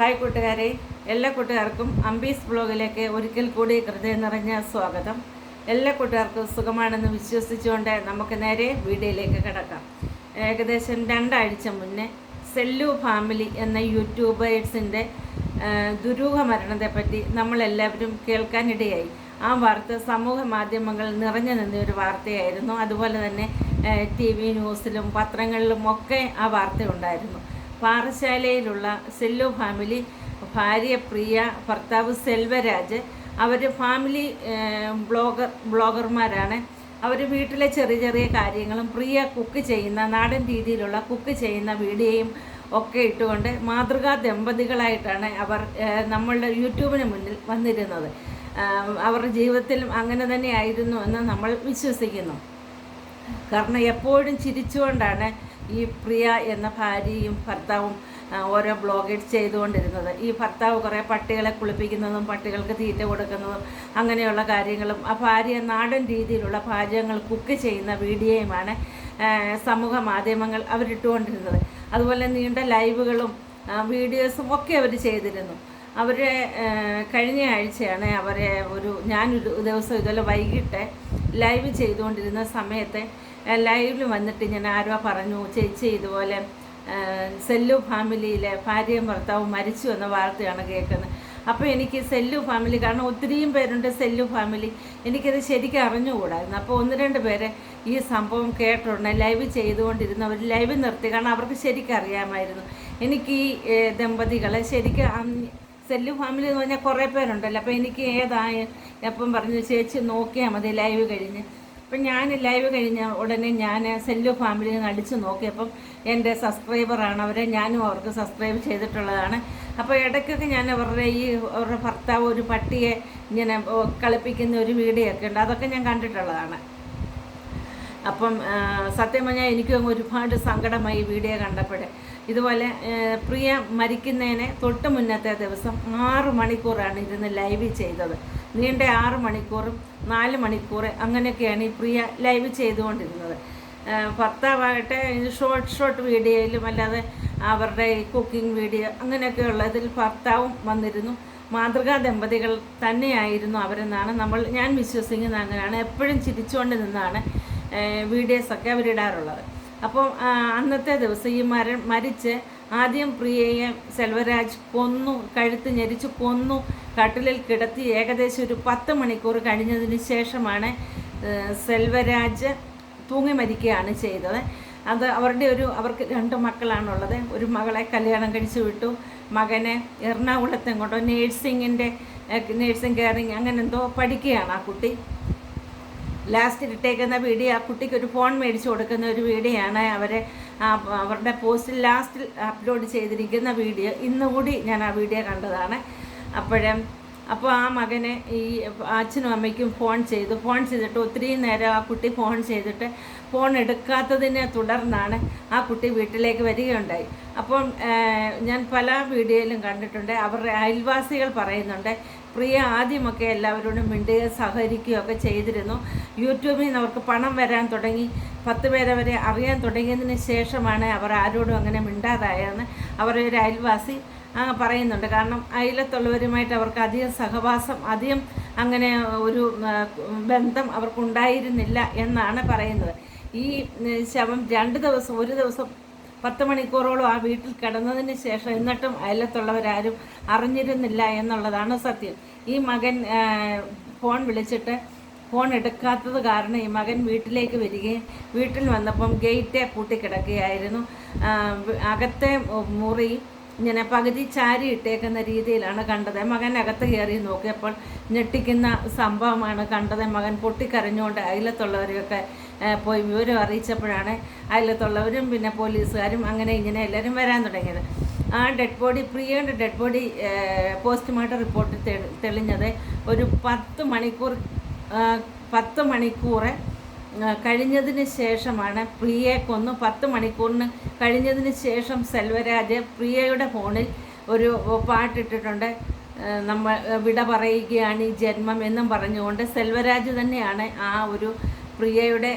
Hi കൂട്ടുകാരെ എല്ലാ കൂട്ടുകാർക്കും അംബീസ് ബ്ലോഗിലേക്ക് ഒരിക്കൽ കൂടി ഹൃദയം നിറഞ്ഞ സ്വാഗതം. എല്ലാ കൂട്ടുകാർക്കും സുഖമാണെന്ന് വിശ്വസിച്ചുകൊണ്ട് നമുക്ക് നേരെ വീഡിയോയിലേക്ക് കിടക്കാം. ഏകദേശം രണ്ടാഴ്ച മുന്നേ സെല്ലു ഫാമിലി എന്ന യൂട്യൂബേഴ്സിന്റെ ദുരൂഹ മരണത്തെപ്പറ്റി നമ്മളെല്ലാവരും കേൾക്കാനിടയായി. ആ വാർത്ത സമൂഹ മാധ്യമങ്ങൾ നിറഞ്ഞു നിന്ന ഒരു വാർത്തയായിരുന്നു. അതുപോലെ തന്നെ ടി വി ന്യൂസിലും പത്രങ്ങളിലും ഒക്കെ ആ വാർത്ത ഉണ്ടായിരുന്നു. പാറശാലയിലുള്ള സെല്ലു ഫാമിലി ഭാര്യ പ്രിയ ഭർത്താവ് സെൽവരാജ് അവർ ഫാമിലി ബ്ലോഗർ ബ്ലോഗർമാരാണ്. അവർ വീട്ടിലെ ചെറിയ ചെറിയ കാര്യങ്ങളും പ്രിയ കുക്ക് ചെയ്യുന്ന നാടൻ രീതിയിലുള്ള കുക്ക് ചെയ്യുന്ന വീഡിയോയും ഒക്കെ ഇട്ടുകൊണ്ട് മാതൃകാ ദമ്പതികളായിട്ടാണ് അവർ നമ്മളുടെ യൂട്യൂബിന് മുന്നിൽ വന്നിരുന്നത്. അവരുടെ ജീവിതത്തിലും അങ്ങനെ തന്നെ ആയിരുന്നു എന്ന് നമ്മൾ വിശ്വസിക്കുന്നു. കാരണം എപ്പോഴും ചിരിച്ചുകൊണ്ടാണ് ഈ പ്രിയ എന്ന ഭാര്യയും ഭർത്താവും ഓരോ ബ്ലോഗേഴ്സ് ചെയ്തുകൊണ്ടിരുന്നത്. ഈ ഭർത്താവ് കുറേ പട്ടികളെ കുളിപ്പിക്കുന്നതും പട്ടികൾക്ക് തീറ്റ കൊടുക്കുന്നതും അങ്ങനെയുള്ള കാര്യങ്ങളും ആ ഭാര്യ നാടൻ രീതിയിലുള്ള പാചകങ്ങൾ കുക്ക് ചെയ്യുന്ന വീഡിയോയുമാണ് സമൂഹ മാധ്യമങ്ങൾ അവരിട്ടുകൊണ്ടിരുന്നത്. അതുപോലെ നീണ്ട ലൈവുകളും വീഡിയോസും ഒക്കെ അവർ ചെയ്തിരുന്നു. അവരെ കഴിഞ്ഞ ആഴ്ചയാണ് അവരെ ഒരു ഞാനൊരു ദിവസം ഇതുപോലെ വൈകിട്ട് ലൈവ് ചെയ്തുകൊണ്ടിരുന്ന സമയത്ത് ലൈവിൽ വന്നിട്ട് ഞാൻ ആരോ പറഞ്ഞു ചേച്ചി ഇതുപോലെ സെല്ലു ഫാമിലിയിലെ ഭാര്യയും ഭർത്താവും മരിച്ചു എന്ന വാർത്തയാണ് കേൾക്കുന്നത്. അപ്പോൾ എനിക്ക് സെല്ലു ഫാമിലി കാരണം ഒത്തിരിയും പേരുണ്ട് സെല്ലു ഫാമിലി. എനിക്കത് ശരിക്കും അറിഞ്ഞുകൂടായിരുന്നു. അപ്പോൾ ഒന്ന് രണ്ട് പേരെ ഈ സംഭവം കേട്ടിട്ടുണ്ട് ലൈവ് ചെയ്തുകൊണ്ടിരുന്നവർ ലൈവ് നിർത്തി. കാരണം അവർക്ക് ശരിക്കും അറിയാമായിരുന്നു എനിക്ക് ഈ ദമ്പതികളെ ശരിക്കും സെല്ലു ഫാമിലി എന്ന് പറഞ്ഞാൽ കുറേ പേരുണ്ടല്ലോ. അപ്പോൾ എനിക്ക് ഏതായ എപ്പം പറഞ്ഞു ചേച്ചി നോക്കിയാൽ മതി ലൈവ് കഴിഞ്ഞ്. അപ്പം ഞാൻ ലൈവ് കഴിഞ്ഞ ഉടനെ ഞാൻ സെല്ലു നിന്ന് അടിച്ച് നോക്കിയപ്പം എന്റെ സബ്സ്ക്രൈബറാണ് അവരെ. ഞാനും അവർക്ക് സബ്സ്ക്രൈബ് ചെയ്തിട്ടുള്ളതാണ്. അപ്പോൾ ഇടയ്ക്കൊക്കെ ഞാൻ അവരുടെ ഈ അവരുടെ ഭർത്താവ് ഒരു പട്ടിയെ ഇങ്ങനെ കളിപ്പിക്കുന്ന ഒരു വീഡിയോ ഒക്കെ ഉണ്ട്. അതൊക്കെ ഞാൻ കണ്ടിട്ടുള്ളതാണ്. അപ്പം സത്യം പറഞ്ഞാൽ എനിക്കും ഒരുപാട് സങ്കടമായി വീഡിയോ കണ്ടപ്പോൾ ഇതുപോലെ പ്രിയ മരിക്കുന്നതിന് തൊട്ട് മുന്നത്തെ ദിവസം ആറ് മണിക്കൂറാണ് ഇരുന്ന് ലൈവ് ചെയ്തത്. നീണ്ട ആറ് മണിക്കൂറും നാല് മണിക്കൂർ അങ്ങനെയൊക്കെയാണ് ഈ പ്രിയ ലൈവ് ചെയ്തുകൊണ്ടിരുന്നത്. ഭർത്താവാകട്ടെ ഷോർട്ട് ഷോർട്ട് വീഡിയോയിലും അല്ലാതെ അവരുടെ ഈ കുക്കിംഗ് വീഡിയോ അങ്ങനെയൊക്കെ ഉള്ളതിൽ ഭർത്താവും വന്നിരുന്നു. മാതൃകാ ദമ്പതികൾ തന്നെയായിരുന്നു അവരെന്നാണ് നമ്മൾ ഞാൻ വിശ്വസിക്കുന്നത് അങ്ങനെയാണ്. എപ്പോഴും ചിരിച്ചുകൊണ്ട് നിന്നാണ് വീഡിയോസൊക്കെ അവരിടാറുള്ളത്. അപ്പോൾ അന്നത്തെ ദിവസം ഈ മര മരിച്ച് ആദ്യം പ്രിയയെ സെൽവരാജ് കൊന്നു കഴുത്ത് ഞെരിച്ച് കൊന്നു കട്ടിലിൽ കിടത്തി ഏകദേശം ഒരു പത്ത് മണിക്കൂർ കഴിഞ്ഞതിന് ശേഷമാണ് സെൽവരാജ് തൂങ്ങി മരിക്കുകയാണ് ചെയ്തത്. അത് അവരുടെ ഒരു അവർക്ക് രണ്ട് മക്കളാണുള്ളത്. ഒരു മകളെ കല്യാണം കഴിച്ചു വിട്ടു. മകനെ എറണാകുളത്തെങ്കോട്ടോ നേഴ്സിങ്ങിന്റെ നേഴ്സിംഗ് കെയറിങ് അങ്ങനെ എന്തോ പഠിക്കുകയാണ് ആ കുട്ടി. ലാസ്റ്റ് ഇട്ടേക്കുന്ന വീഡിയോ ആ കുട്ടിക്ക് ഒരു ഫോൺ മേടിച്ചു കൊടുക്കുന്ന ഒരു വീഡിയോ ആണ് അവരെ അവരുടെ പോസ്റ്റിൽ ലാസ്റ്റിൽ അപ്ലോഡ് ചെയ്തിരിക്കുന്ന വീഡിയോ ഇന്നുകൂടി ഞാൻ ആ വീഡിയോ കണ്ടതാണ്. അപ്പോഴേ അപ്പോൾ ആ മകനെ ഈ അച്ഛനും അമ്മയ്ക്കും ഫോൺ ചെയ്തു. ഫോൺ ചെയ്തിട്ട് ഒത്തിരി നേരം ആ കുട്ടി ഫോൺ ചെയ്തിട്ട് ഫോൺ എടുക്കാത്തതിനെ തുടർന്നാണ് ആ കുട്ടി വീട്ടിലേക്ക് വരികയുണ്ടായി. അപ്പം ഞാൻ പല വീഡിയോയിലും കണ്ടിട്ടുണ്ട്. അവരുടെ അയൽവാസികൾ പറയുന്നുണ്ട് പ്രിയ ആദ്യമൊക്കെ എല്ലാവരോടും മിണ്ടുകയും സഹകരിക്കുകയും ഒക്കെ ചെയ്തിരുന്നു. യൂട്യൂബിൽ നിന്ന് അവർക്ക് പണം വരാൻ തുടങ്ങി. പത്ത് പേരെ വരെ അറിയാൻ തുടങ്ങിയതിന് ശേഷമാണ് അവർ ആരോടും അങ്ങനെ മിണ്ടാതായെന്ന് അവരുടെ ഒരു അയൽവാസി പറയുന്നുണ്ട്. കാരണം അയലത്തുള്ളവരുമായിട്ട് അവർക്ക് അധികം സഹവാസം അധികം അങ്ങനെ ഒരു ബന്ധം അവർക്കുണ്ടായിരുന്നില്ല എന്നാണ് പറയുന്നത്. ഈ ശവം രണ്ട് ദിവസം ഒരു ദിവസം പത്ത് മണിക്കൂറോളം ആ വീട്ടിൽ കിടന്നതിന് ശേഷം എന്നിട്ടും അയലത്തുള്ളവരാരും അറിഞ്ഞിരുന്നില്ല എന്നുള്ളതാണ് സത്യം. ഈ മകൻ ഫോൺ വിളിച്ചിട്ട് ഫോൺ എടുക്കാത്തത് കാരണം ഈ മകൻ വീട്ടിലേക്ക് വരികയും വീട്ടിൽ വന്നപ്പം ഗേറ്റ് പൂട്ടിക്കിടക്കുകയായിരുന്നു. അകത്തെ മുറി ഇങ്ങനെ പകുതി ചാരി ഇട്ടേക്കുന്ന രീതിയിലാണ് കണ്ടത്. മകൻ അകത്ത് കയറി നോക്കിയപ്പോൾ ഞെട്ടിക്കുന്ന സംഭവമാണ് കണ്ടത്. മകൻ പൊട്ടിക്കരഞ്ഞുകൊണ്ട് അയലത്തുള്ളവരെയൊക്കെ പോയി വിവരം അറിയിച്ചപ്പോഴാണ് അതിലത്തുള്ളവരും പിന്നെ പോലീസുകാരും അങ്ങനെ ഇങ്ങനെ എല്ലാവരും വരാൻ തുടങ്ങിയത്. ആ ഡെഡ് ബോഡി പ്രിയയുടെ ഡെഡ് ബോഡി പോസ്റ്റ്മോർട്ടം റിപ്പോർട്ട് തെളിഞ്ഞത് ഒരു പത്ത് മണിക്കൂർ പത്ത് മണിക്കൂർ കഴിഞ്ഞതിന് ശേഷമാണ് പ്രിയയെ കൊന്നു. പത്ത് മണിക്കൂറിന് കഴിഞ്ഞതിന് ശേഷം സെൽവരാജ് പ്രിയയുടെ ഫോണിൽ ഒരു പാട്ടിട്ടിട്ടുണ്ട്. നമ്മൾ വിട പറയുകയാണ് ഈ ജന്മം എന്നും പറഞ്ഞുകൊണ്ട് സെൽവരാജ് തന്നെയാണ് ആ ഒരു പ്രിയയുടെ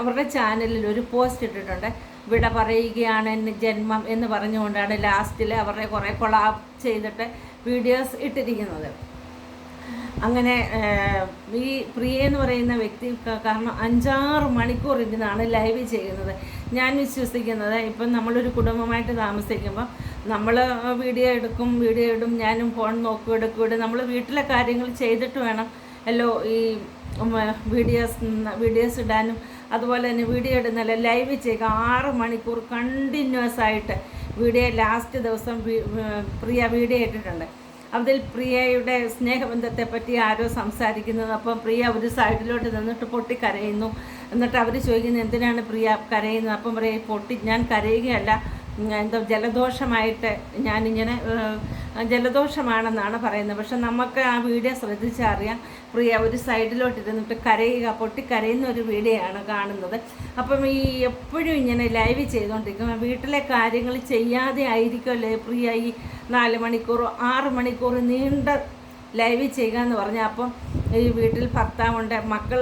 അവരുടെ ചാനലിൽ ഒരു പോസ്റ്റ് ഇട്ടിട്ടുണ്ട്. വിട പറയുകയാണ് എന്റെ ജന്മം എന്ന് പറഞ്ഞുകൊണ്ടാണ് ലാസ്റ്റിൽ അവരുടെ കുറേ കൊളാബ് ചെയ്തിട്ട് വീഡിയോസ് ഇട്ടിരിക്കുന്നത്. അങ്ങനെ ഈ പ്രിയ എന്ന് പറയുന്ന വ്യക്തി കാരണം അഞ്ചാറ് മണിക്കൂർ ഇരുന്നാണ് ലൈവ് ചെയ്യുന്നത്. ഞാൻ വിശ്വസിക്കുന്നത് ഇപ്പം നമ്മളൊരു കുടുംബമായിട്ട് താമസിക്കുമ്പോൾ നമ്മൾ വീഡിയോ എടുക്കും വീഡിയോ ഇടും ഞാനും ഫോൺ നോക്കും എടുക്കും ഇടും. നമ്മൾ വീട്ടിലെ കാര്യങ്ങൾ ചെയ്തിട്ട് വേണം അല്ലോ ഈ വീഡിയോസ് വീഡിയോസ് ഇടാനും അതുപോലെ തന്നെ വീഡിയോ ഇടുന്നല്ല ലൈവ് ചെയ്യുക. ആറ് മണിക്കൂർ കണ്ടിന്യൂസ് ആയിട്ട് വീഡിയോ ലാസ്റ്റ് ദിവസം പ്രിയ വീഡിയോ ഇട്ടിട്ടുണ്ട്. അതിൽ പ്രിയയുടെ സ്നേഹബന്ധത്തെ പറ്റി ആരോ സംസാരിക്കുന്നത്. അപ്പം പ്രിയ ഒരു സൈഡിലോട്ട് നിന്നിട്ട് പൊട്ടി കരയുന്നു. എന്നിട്ട് അവർ ചോദിക്കുന്നത് എന്തിനാണ് പ്രിയ കരയുന്നത്? അപ്പം പറയും പൊട്ടി ഞാൻ കരയുകയല്ല. എന്തോ ജലദോഷമായിട്ട് ഞാനിങ്ങനെ ജലദോഷമാണെന്നാണ് പറയുന്നത്. പക്ഷെ നമുക്ക് ആ വീഡിയോ ശ്രദ്ധിച്ചറിയാം. പ്രിയ ഒരു സൈഡിലോട്ട് ഇരുന്നിട്ട് കരയുക പൊട്ടി കരയുന്ന ഒരു വീഡിയോ ആണ് കാണുന്നത്. അപ്പം ഈ എപ്പോഴും ഇങ്ങനെ ലൈവ് ചെയ്തുകൊണ്ടിരിക്കും. വീട്ടിലെ കാര്യങ്ങൾ ചെയ്യാതെ ആയിരിക്കുമല്ലേ പ്രിയ ഈ നാല് മണിക്കൂർ ആറ് മണിക്കൂർ നീണ്ട ലൈവ് ചെയ്യുക എന്ന് പറഞ്ഞാൽ? അപ്പം ഈ വീട്ടിൽ ഭർത്താവുണ്ട് മക്കൾ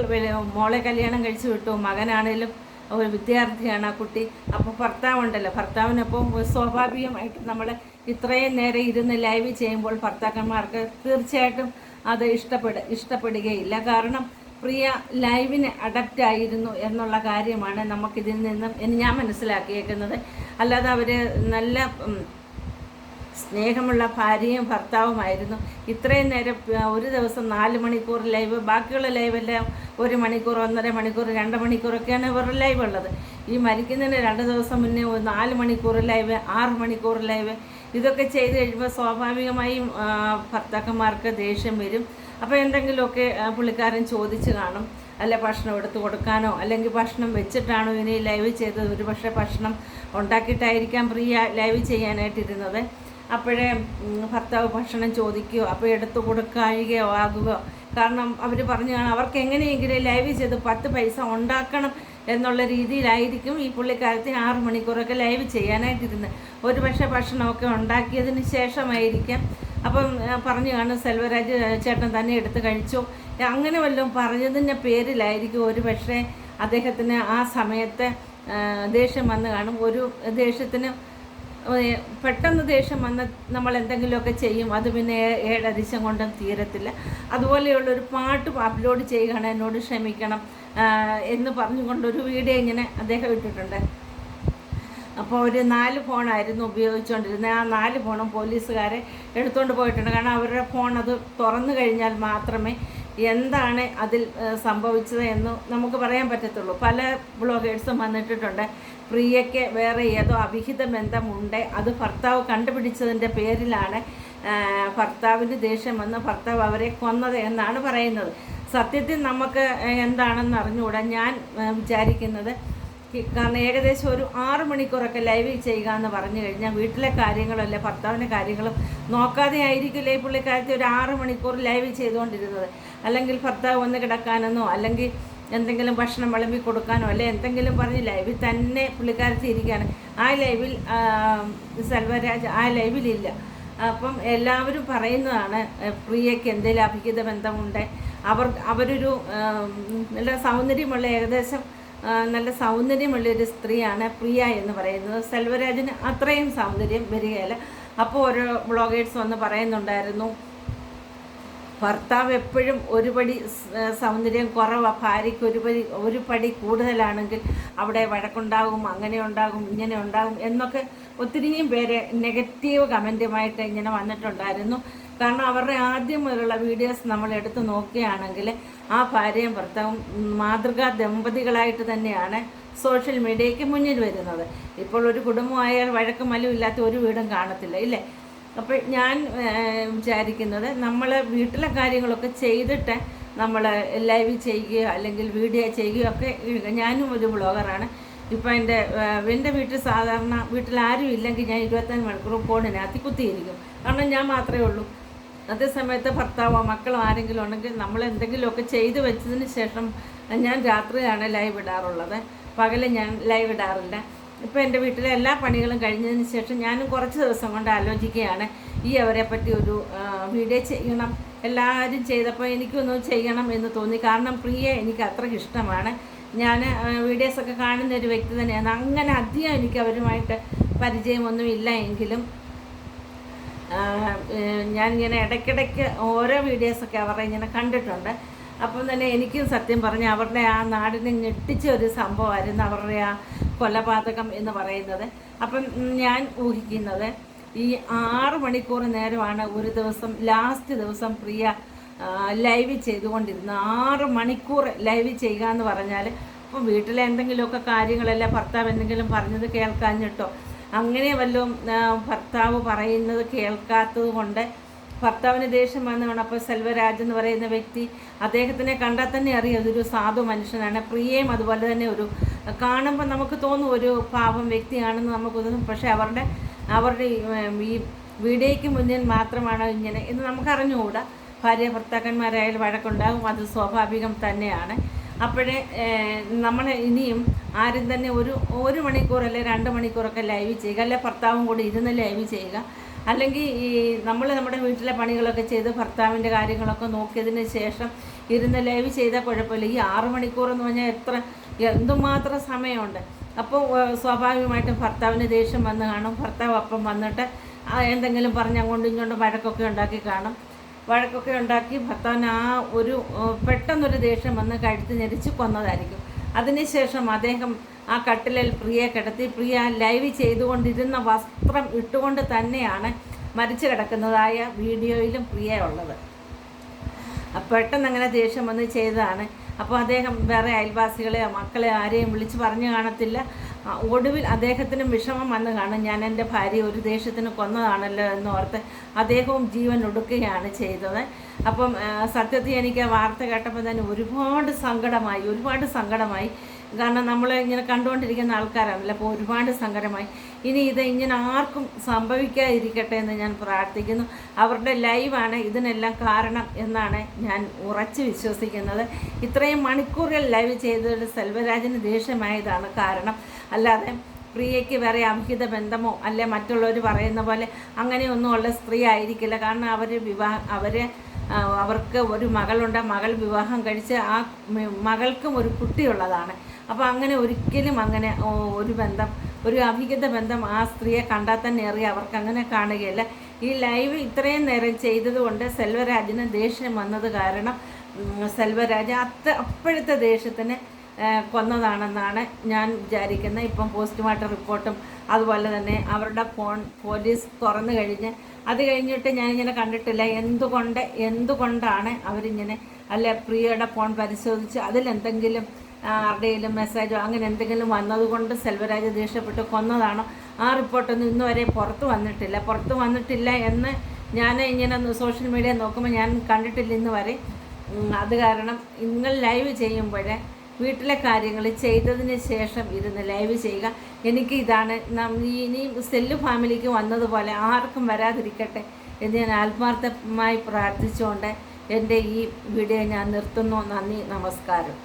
മോളെ കല്യാണം കഴിച്ചു വിട്ടു മകനാണേലും ഒരു വിദ്യാർത്ഥിയാണ് ആ കുട്ടി. അപ്പോൾ ഭർത്താവുണ്ടല്ലോ. ഭർത്താവിനൊപ്പം സ്വാഭാവികമായിട്ട് നമ്മൾ ഇത്രയും നേരം ഇരുന്ന് ലൈവ് ചെയ്യുമ്പോൾ ഭർത്താക്കന്മാർക്ക് തീർച്ചയായിട്ടും അത് ഇഷ്ടപ്പെട ഇഷ്ടപ്പെടുകയില്ല. കാരണം പ്രിയ ലൈവിന് അഡപ്റ്റ് ആയിരുന്നു എന്നുള്ള കാര്യമാണ് നമുക്കിതിൽ നിന്നും ഞാൻ മനസ്സിലാക്കിയേക്കുന്നത്. അല്ലാതെ അവർ നല്ല സ്നേഹമുള്ള ഭാര്യയും ഭർത്താവുമായിരുന്നു. ഇത്രയും നേരം ഒരു ദിവസം നാല് മണിക്കൂർ ലൈവ് ബാക്കിയുള്ള ലൈവെല്ലാം ഒരു മണിക്കൂർ ഒന്നര മണിക്കൂർ രണ്ട് മണിക്കൂറൊക്കെയാണ് ഇവരുടെ ലൈവ് ഉള്ളത്. ഈ മരിക്കുന്നതിന് രണ്ട് ദിവസം മുന്നേ ഒരു നാല് മണിക്കൂർ ലൈവ് ആറ് മണിക്കൂർ ലൈവ് ഇതൊക്കെ ചെയ്ത് കഴിയുമ്പോൾ സ്വാഭാവികമായും ഭർത്താക്കന്മാർക്ക് ദേഷ്യം വരും. അപ്പോൾ എന്തെങ്കിലുമൊക്കെ പുള്ളിക്കാരൻ ചോദിച്ച് കാണും. അല്ല ഭക്ഷണം എടുത്തു കൊടുക്കാനോ അല്ലെങ്കിൽ ഭക്ഷണം വെച്ചിട്ടാണോ ഇനി ലൈവ് ചെയ്തത്? ഒരു പക്ഷേ ഭക്ഷണം ഉണ്ടാക്കിയിട്ടായിരിക്കാം പ്രിയ ലൈവ് ചെയ്യാനായിട്ടിരുന്നത് അപ്പോഴേ ഭർത്താവ് ഭക്ഷണം ചോദിക്കുകയോ അപ്പോൾ എടുത്തു കൊടുക്കുകയോ ആകുകയോ കാരണം അവർ പറഞ്ഞു കാണാം അവർക്ക് എങ്ങനെയെങ്കിലും ലൈവ് ചെയ്ത് പത്ത് പൈസ ഉണ്ടാക്കണം എന്നുള്ള രീതിയിലായിരിക്കും ഈ പുള്ളിക്കാരത്തിന് ആറ് മണിക്കൂറൊക്കെ ലൈവ് ചെയ്യാനായിട്ടിരുന്നത് ഒരു പക്ഷേ ഭക്ഷണമൊക്കെ ഉണ്ടാക്കിയതിന് ശേഷമായിരിക്കാം. അപ്പം പറഞ്ഞു കാണും സെൽവരാജ് ചേട്ടൻ തന്നെ എടുത്ത് കഴിച്ചു. അങ്ങനെ വല്ലതും പറഞ്ഞതിന്റെ പേരിലായിരിക്കും ഒരു പക്ഷേ അദ്ദേഹത്തിന് ആ സമയത്തെ ദേഷ്യം വന്ന് കാണും. ഒരു ദേഷ്യത്തിന് പെട്ടെന്ന് ദേഷ്യം വന്ന് നമ്മൾ എന്തെങ്കിലുമൊക്കെ ചെയ്യും അത് പിന്നെ ഏഴരിശം കൊണ്ടും തീരത്തില്ല. അതുപോലെയുള്ളൊരു പാട്ട് അപ്ലോഡ് ചെയ്യുകയാണ് എന്നോട് ക്ഷമിക്കണം എന്ന് പറഞ്ഞുകൊണ്ടൊരു വീഡിയോ ഇങ്ങനെ അദ്ദേഹം ഇട്ടിട്ടുണ്ട്. അപ്പോൾ ഒരു നാല് ഫോണായിരുന്നു ഉപയോഗിച്ചുകൊണ്ടിരുന്നത്. ആ നാല് ഫോണും പോലീസുകാരെ എടുത്തുകൊണ്ട് പോയിട്ടുണ്ട്. കാരണം അവരുടെ ഫോൺ അത് തുറന്നു കഴിഞ്ഞാൽ മാത്രമേ എന്താണ് അതിൽ സംഭവിച്ചത് എന്ന് നമുക്ക് പറയാൻ പറ്റത്തുള്ളൂ. പല ബ്ലോഗേഴ്സും വന്നിട്ടിട്ടുണ്ട്. പ്രിയയ്ക്ക് വേറെ ഏതോ അവിഹിത ബന്ധമുണ്ട്. അത് ഭർത്താവ് കണ്ടുപിടിച്ചതിന്റെ പേരിലാണ് ഭർത്താവിന്റെ ദേഷ്യം വന്ന് ഭർത്താവ് അവരെ കൊന്നത് എന്നാണ് പറയുന്നത്. സത്യത്തിൽ നമുക്ക് എന്താണെന്ന് അറിഞ്ഞുകൂടാ ഞാൻ വിചാരിക്കുന്നത് കാരണം ഏകദേശം ഒരു ആറ് മണിക്കൂറൊക്കെ ലൈവ് ചെയ്യുക എന്ന് പറഞ്ഞു കഴിഞ്ഞാൽ വീട്ടിലെ കാര്യങ്ങളല്ല ഭർത്താവിന്റെ കാര്യങ്ങളും നോക്കാതെ ആയിരിക്കില്ലേ ഈ പുള്ളിക്കാരത്തി ഒരു ആറ് മണിക്കൂർ ലൈവ് ചെയ്തുകൊണ്ടിരുന്നത്? അല്ലെങ്കിൽ ഭർത്താവ് വന്ന് കിടക്കാനെന്നോ അല്ലെങ്കിൽ എന്തെങ്കിലും ഭക്ഷണം വിളമ്പി കൊടുക്കാനോ അല്ലെ എന്തെങ്കിലും പറഞ്ഞ് ലൈവിൽ തന്നെ പുള്ളിക്കാരത്തി ഇരിക്കുകയാണ് ആ ലൈവിൽ സെൽവരാജ് ആ ലൈവിലില്ല. അപ്പം എല്ലാവരും പറയുന്നതാണ് പ്രിയയ്ക്ക് എന്തെങ്കിലും അഭിഹിത ബന്ധമുണ്ട്? അവർ അവരൊരു നല്ല സൗന്ദര്യമുള്ള ഏകദേശം നല്ല സൗന്ദര്യമുള്ള ഒരു സ്ത്രീയാണ് പ്രിയ എന്ന് പറയുന്നത്. സെൽവരാജിന് അത്രയും സൗന്ദര്യം വരികയില്ല. അപ്പോൾ ഓരോ ബ്ലോഗേഴ്സ് വന്ന് പറയുന്നുണ്ടായിരുന്നു ഭർത്താവ് എപ്പോഴും ഒരു പടി സൗന്ദര്യം കുറവാണ് ഭാര്യയ്ക്ക് ഒരു പടി ഒരു പടി കൂടുതലാണെങ്കിൽ അവിടെ വഴക്കുണ്ടാകും അങ്ങനെ ഉണ്ടാകും ഇങ്ങനെ ഉണ്ടാകും എന്നൊക്കെ ഒത്തിരിയും പേര് നെഗറ്റീവ് കമന്റുമായിട്ട് ഇങ്ങനെ വന്നിട്ടുണ്ടായിരുന്നു. കാരണം അവരുടെ ആദ്യം മുതലുള്ള വീഡിയോസ് നമ്മൾ എടുത്ത് നോക്കുകയാണെങ്കിൽ ആ ഭാര്യയും ഭർത്താവും മാതൃകാ ദമ്പതികളായിട്ട് തന്നെയാണ് സോഷ്യൽ മീഡിയയ്ക്ക് മുന്നിൽ വരുന്നത്. ഇപ്പോൾ ഒരു കുടുംബമായാൽ വഴക്കും മലും ഇല്ലാത്ത ഒരു വീടും കാണത്തില്ല ഇല്ലേ? അപ്പോൾ ഞാൻ വിചാരിക്കുന്നത് നമ്മൾ വീട്ടിലെ കാര്യങ്ങളൊക്കെ ചെയ്തിട്ട് നമ്മൾ ലൈവ് ചെയ്യുകയോ അല്ലെങ്കിൽ വീഡിയോ ചെയ്യുകയോ ഒക്കെ. ഞാനും ഒരു ബ്ലോഗറാണ് ഇപ്പോൾ എന്റെ എന്റെ വീട്ടിൽ സാധാരണ വീട്ടിൽ ആരും ഇല്ലെങ്കിൽ ഞാൻ ഇരുപത്തഞ്ച് മണിക്കൂർ ഫോണിനകത്ത് കുത്തിയിരിക്കും. കാരണം ഞാൻ മാത്രമേ ഉള്ളൂ. അതേ സമയത്ത് ഭർത്താവോ മക്കളോ ആരെങ്കിലും ഉണ്ടെങ്കിൽ നമ്മൾ എന്തെങ്കിലുമൊക്കെ ചെയ്തു വെച്ചതിന് ശേഷം ഞാൻ രാത്രിയാണ് ലൈവ് ഇടാറുള്ളത്. പകലെ ഞാൻ ലൈവ് ഇടാറില്ല. ഇപ്പോൾ എന്റെ വീട്ടിലെ എല്ലാ പണികളും കഴിഞ്ഞതിന് ശേഷം ഞാനും കുറച്ച് ദിവസം കൊണ്ട് ആലോചിക്കുകയാണ് ഈ അവരെ പറ്റി ഒരു വീഡിയോ ചെയ്യണം എല്ലാവരും ചെയ്തപ്പോൾ എനിക്കൊന്ന് ചെയ്യണം എന്ന് തോന്നി. കാരണം പ്രിയ എനിക്ക് അത്രയ്ക്ക് ഇഷ്ടമാണ്. ഞാൻ വീഡിയോസൊക്കെ കാണുന്ന ഒരു വ്യക്തി തന്നെയാണ്. അങ്ങനെ അധികം എനിക്ക് അവരുമായിട്ട് പരിചയമൊന്നും ഇല്ല എങ്കിലും ഞാൻ ഇങ്ങനെ ഇടയ്ക്കിടയ്ക്ക് ഓരോ വീഡിയോസൊക്കെ അവരെ ഇങ്ങനെ കണ്ടിട്ടുണ്ട്. അപ്പം തന്നെ എനിക്കും സത്യം പറഞ്ഞ് അവരുടെ ആ നാടിനെ ഞെട്ടിച്ച ഒരു സംഭവമായിരുന്നു. അവരുടെ ആ കൊലപാതകം എന്ന് പറയുന്നത്. അപ്പം ഞാൻ ഊഹിക്കുന്നത് ഈ ആറ് മണിക്കൂർ നേരമാണ് ഒരു ദിവസം ലാസ്റ്റ് ദിവസം പ്രിയ ലൈവ് ചെയ്തുകൊണ്ടിരുന്നത്. ആറ് മണിക്കൂർ ലൈവ് ചെയ്യുക എന്ന് പറഞ്ഞാൽ ഇപ്പോൾ വീട്ടിലെ എന്തെങ്കിലുമൊക്കെ കാര്യങ്ങളല്ല ഭർത്താവ് എന്തെങ്കിലും പറഞ്ഞത് കേൾക്കാഞ്ഞിട്ടോ? അങ്ങനെ വല്ലതും ഭർത്താവ് പറയുന്നത് കേൾക്കാത്തത് കൊണ്ട് ഭർത്താവിന് ദേഷ്യം വന്നു അപ്പോൾ സെൽവരാജ് എന്ന് പറയുന്ന വ്യക്തി അദ്ദേഹത്തിനെ കണ്ടാൽ തന്നെ അറിയാം. അതൊരു സാധു മനുഷ്യനാണ്. പ്രിയയും അതുപോലെ തന്നെ ഒരു കാണുമ്പോൾ നമുക്ക് തോന്നും ഒരു പാവം വ്യക്തിയാണെന്ന് നമുക്ക് തോന്നും. പക്ഷേ അവരുടെ അവരുടെ ഈ വീടേക്ക് മുന്നിൽ മാത്രമാണ് ഇങ്ങനെ എന്ന് നമുക്ക് അറിഞ്ഞുകൂടാ. ഭാര്യ ഭർത്താക്കന്മാരായാലും വഴക്കുണ്ടാകും. അത് സ്വാഭാവികം തന്നെയാണ്. അപ്പോഴേ നമ്മൾ ഇനിയും ആരും തന്നെ ഒരു ഒരു മണിക്കൂർ അല്ലെ രണ്ട് മണിക്കൂറൊക്കെ ലൈവ് ചെയ്യുക. അല്ലെ ഭർത്താവും കൂടി ഇരുന്ന് ലൈവ് ചെയ്യുക. അല്ലെങ്കിൽ ഈ നമ്മൾ നമ്മുടെ വീട്ടിലെ പണികളൊക്കെ ചെയ്ത് ഭർത്താവിന്റെ കാര്യങ്ങളൊക്കെ നോക്കിയതിന് ശേഷം ഇരുന്ന് ലൈവ് ചെയ്താൽ കുഴപ്പമില്ല. ഈ ആറ് മണിക്കൂർ എന്ന് പറഞ്ഞാൽ എത്ര എന്തുമാത്രം സമയമുണ്ട്. അപ്പോൾ സ്വാഭാവികമായിട്ടും ഭർത്താവിന് ദേഷ്യം വന്ന് കാണും. ഭർത്താവ് അപ്പം വന്നിട്ട് എന്തെങ്കിലും പറഞ്ഞ് അങ്ങോട്ടും ഇങ്ങോട്ടും വഴക്കൊക്കെ ഉണ്ടാക്കി കാണും. വഴക്കൊക്കെ ഉണ്ടാക്കി ഭർത്താവിന് ആ ഒരു പെട്ടെന്നൊരു ദേഷ്യം വന്ന് കഴുത്ത് ഞെരിച്ച് കൊന്നതായിരിക്കും. അതിനുശേഷം അദ്ദേഹം ആ കട്ടിലിൽ പ്രിയ കിടത്തി. പ്രിയ ലൈവ് ചെയ്തുകൊണ്ടിരുന്ന വസ്ത്രം ഇട്ടുകൊണ്ട് തന്നെയാണ് മരിച്ചു കിടക്കുന്നതായ വീഡിയോയിലും പ്രിയ ഉള്ളത്. പെട്ടെന്ന് അങ്ങനെ ദേഷ്യം വന്ന് ചെയ്തതാണ്. അപ്പോൾ അദ്ദേഹം വേറെ അയൽവാസികളെയോ മക്കളെ ആരെയും വിളിച്ച് പറഞ്ഞു കാണത്തില്ല. ഒടുവിൽ അദ്ദേഹത്തിനും വിഷമം വന്ന് കാണും. ഞാൻ എന്റെ ഭാര്യ ഒരു ദേഷ്യത്തിന് കൊന്നതാണല്ലോ എന്നോർത്ത് അദ്ദേഹവും ജീവൻ ഒടുക്കുകയാണ് ചെയ്തത്. അപ്പം സത്യത്തിൽ എനിക്ക് ആ വാർത്ത കേട്ടപ്പോൾ തന്നെ ഒരുപാട് സങ്കടമായി ഒരുപാട് സങ്കടമായി കാരണം നമ്മൾ ഇങ്ങനെ കണ്ടുകൊണ്ടിരിക്കുന്ന ആൾക്കാരാണല്ലോ അപ്പോൾ ഒരുപാട് സങ്കടമായി. ഇനി ഇത് ഇങ്ങനെ ആർക്കും സംഭവിക്കാതിരിക്കട്ടെ എന്ന് ഞാൻ പ്രാർത്ഥിക്കുന്നു. അവരുടെ ലൈവാണ് ഇതിനെല്ലാം കാരണം എന്നാണ് ഞാൻ ഉറച്ച് വിശ്വസിക്കുന്നത്. ഇത്രയും മണിക്കൂറുകൾ ലൈവ് ചെയ്തതിൽ സെൽവരാജിന് ദേഷ്യമായതാണ് കാരണം. അല്ലാതെ പ്രിയയ്ക്ക് വേറെ അംഹിത ബന്ധമോ അല്ലെ മറ്റുള്ളവർ പറയുന്ന പോലെ അങ്ങനെയൊന്നുമുള്ള സ്ത്രീ ആയിരിക്കില്ല. കാരണം അവർ വിവാഹ അവർ അവർക്ക് ഒരു മകളുണ്ട്. മകൾ വിവാഹം കഴിച്ച് ആ മകൾക്കും ഒരു കുട്ടിയുള്ളതാണ്. അപ്പോൾ അങ്ങനെ ഒരിക്കലും അങ്ങനെ ഒരു ബന്ധം ഒരു അഭിഗത ബന്ധം ആ സ്ത്രീയെ കണ്ടാൽ തന്നെ അറിയാം. അവർക്ക് അങ്ങനെ കാണുകയില്ല. ഈ ലൈവ് ഇത്രയും നേരം ചെയ്തതുകൊണ്ട് സെൽവരാജിന് ദേഷ്യം വന്നത് കാരണം സെൽവരാജ് അത്ര അപ്പോഴത്തെ ദേഷ്യത്തിന് കൊന്നതാണെന്നാണ് ഞാൻ വിചാരിക്കുന്നത്. ഇപ്പം പോസ്റ്റ്മോർട്ടം റിപ്പോർട്ടും അതുപോലെ തന്നെ അവരുടെ ഫോൺ പോലീസ് തുറന്നു കഴിഞ്ഞ് അത് കഴിഞ്ഞിട്ട് ഞാനിങ്ങനെ കണ്ടിട്ടില്ല. എന്തുകൊണ്ട് എന്തുകൊണ്ടാണ് അവരിങ്ങനെ അല്ലെ പ്രിയയുടെ ഫോൺ പരിശോധിച്ച് അതിലെന്തെങ്കിലും ആരുടെയെങ്കിലും മെസ്സേജോ അങ്ങനെ എന്തെങ്കിലും വന്നതുകൊണ്ട് സെൽവരാജ് ദേഷ്യപ്പെട്ട് കൊന്നതാണോ? ആ റിപ്പോർട്ടൊന്നും ഇന്നു വരെ പുറത്ത് വന്നിട്ടില്ല. പുറത്ത് വന്നിട്ടില്ല എന്ന് ഞാൻ ഇങ്ങനെ സോഷ്യൽ മീഡിയ നോക്കുമ്പോൾ ഞാൻ കണ്ടിട്ടില്ല ഇന്ന് വരെ. അത് കാരണം നിങ്ങൾ ലൈവ് ചെയ്യുമ്പോൾ വീട്ടിലെ കാര്യങ്ങൾ ചെയ്തതിന് ശേഷം ഇരുന്ന് ലൈവ് ചെയ്യുക. എനിക്ക് ഇതാണ് ഇനി സെല്ലു ഫാമിലിക്ക് വന്നതുപോലെ ആർക്കും വരാതിരിക്കട്ടെ എന്ന് ഞാൻ ആത്മാർത്ഥമായി പ്രാർത്ഥിച്ചുകൊണ്ട് എന്റെ ഈ വീഡിയോ ഞാൻ നിർത്തുന്നു. നന്ദി നമസ്കാരം.